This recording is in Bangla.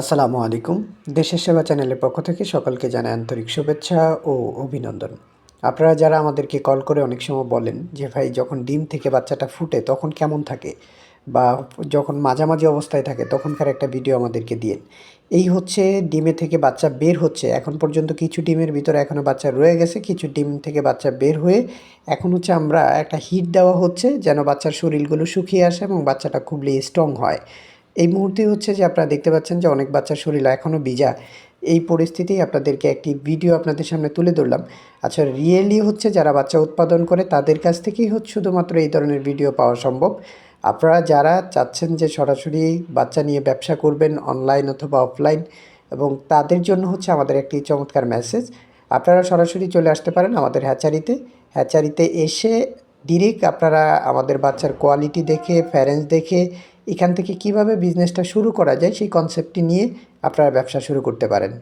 আসসালামু আলাইকুম। দেশের সেবা চ্যানেলের পক্ষ থেকে সকলকে জানাই আন্তরিক শুভেচ্ছা ও অভিনন্দন। আপনারা যারা আমাদেরকে কল করে অনেক সময় বলেন যে, ভাই, যখন ডিম থেকে বাচ্চাটা ফুটে তখন কেমন থাকে? বা যখন মাঝামাঝি অবস্থায় থাকে তখনকার একটা ভিডিও আমাদেরকে দিয়ে এই হচ্ছে ডিমে থেকে বাচ্চা বের হচ্ছে। এখন পর্যন্ত কিছু ডিমের ভিতরে এখনও বাচ্চা রয়ে গেছে, কিছু ডিম থেকে বাচ্চা বের হয়ে এখন হচ্ছে আমরা একটা হিট দেওয়া হচ্ছে যেন বাচ্চার শরীরগুলো শুকিয়ে আসে এবং বাচ্চাটা খুবই স্ট্রং হয়। এই মুহূর্তে হচ্ছে যে আপনারা দেখতে পাচ্ছেন যে অনেক বাচ্চার শরীর এখনও ভিজা। এই পরিস্থিতি আপনাদেরকে একটি ভিডিও আপনাদের সামনে তুলে ধরলাম। আচ্ছা রিয়েলি হচ্ছে যারা বাচ্চা উৎপাদন করে তাদের কাছ থেকেই হচ্ছে শুধুমাত্র এই ধরনের ভিডিও পাওয়া সম্ভব। আপনারা যারা চাচ্ছেন যে সরাসরি বাচ্চা নিয়ে ব্যবসা করবেন অনলাইন অথবা অফলাইন এবং তাদের জন্য হচ্ছে আমাদের একটি চমৎকার মেসেজ আপনারা সরাসরি চলে আসতে পারেন আমাদের হ্যাচারিতে। হ্যাচারিতে এসে ডিরেক্ট আপনারা আমাদের বাচ্চার কোয়ালিটি দেখে প্যারেন্টস দেখে এখান থেকে কীভাবে বিজনেসটা শুরু করা যায় সেই কনসেপ্টটি নিয়ে আপনারা ব্যবসা শুরু করতে পারেন।